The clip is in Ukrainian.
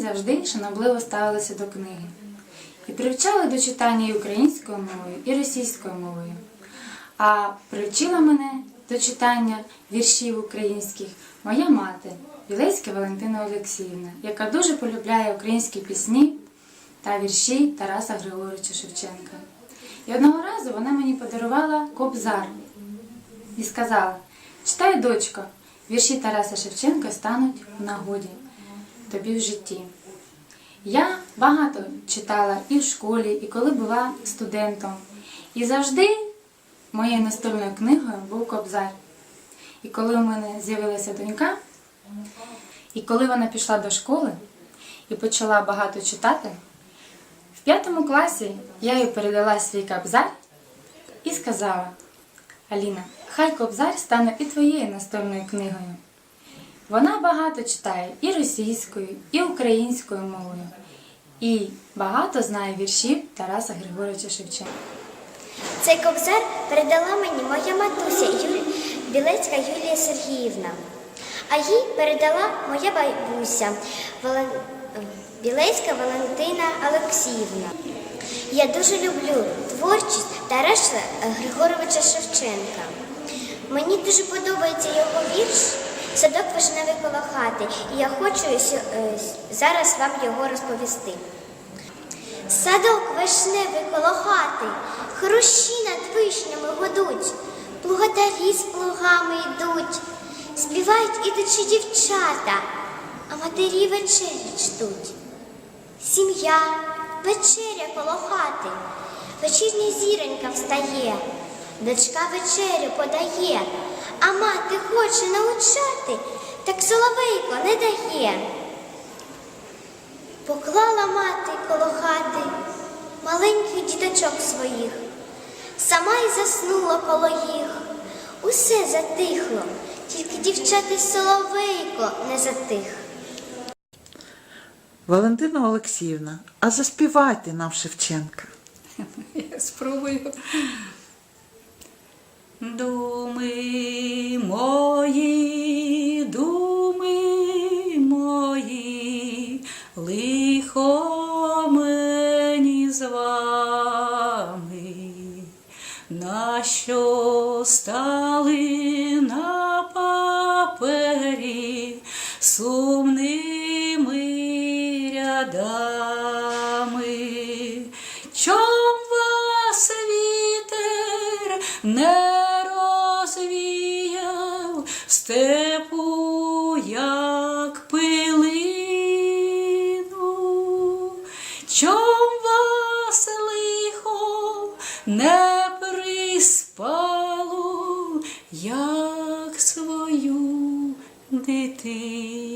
завжди шанобливо ставилися до книги і привчали до читання і українською мовою, і російською мовою. А привчила мене до читання віршів українських моя мати Білецька Валентина Олексіївна, яка дуже полюбляє українські пісні та вірші Тараса Григоровича Шевченка. І одного разу вона мені подарувала кобзар і сказала: Читай, дочко, вірші Тараса Шевченка стануть в нагоді тобі в житті. Я багато читала і в школі, і коли була студентом. І завжди моєю настольною книгою був кобзар. І коли у мене з'явилася донька, і коли вона пішла до школи і почала багато читати, в п'ятому класі я їй передала свій кобзар і сказала: Аліна, хай кобзар стане і твоєю настольною книгою. Вона багато читає і російською, і українською мовою, і багато знає віршів Тараса Григоровича Шевченка. Цей кобзар передала мені моя матуся Юлі... Білецька Юлія Сергіївна, а їй передала моя бабуся Вален... Білецька Валентина Олексіївна. Я дуже люблю творчість Тараса Григоровича Шевченка. Мені дуже подобається його вірш Садок вишневий коло хати, і я хочу е, зараз вам його розповісти. Садок вишневий коло хати, хрущі над вишнями годуть, плугатарі з плугами йдуть, співають ідучі дівчата, а матері вечері ждуть. Сім'я, вечеря коло хати, вечірня зіронька встає, дочка вечерю подає, а мати хоче научати, так соловейко не дає. Поклала мати коло хати маленьких діточок своїх, сама й заснула коло їх. Усе затихло, тільки дівчата соловейко не затих. Валентина Олексіївна, а заспівайте нам Шевченка. Я спробую. Думи нащо стали на папері сумними рядами, чом вас вітер не розвіяв степу, як пилину, чом вас лихо не як свою дитину.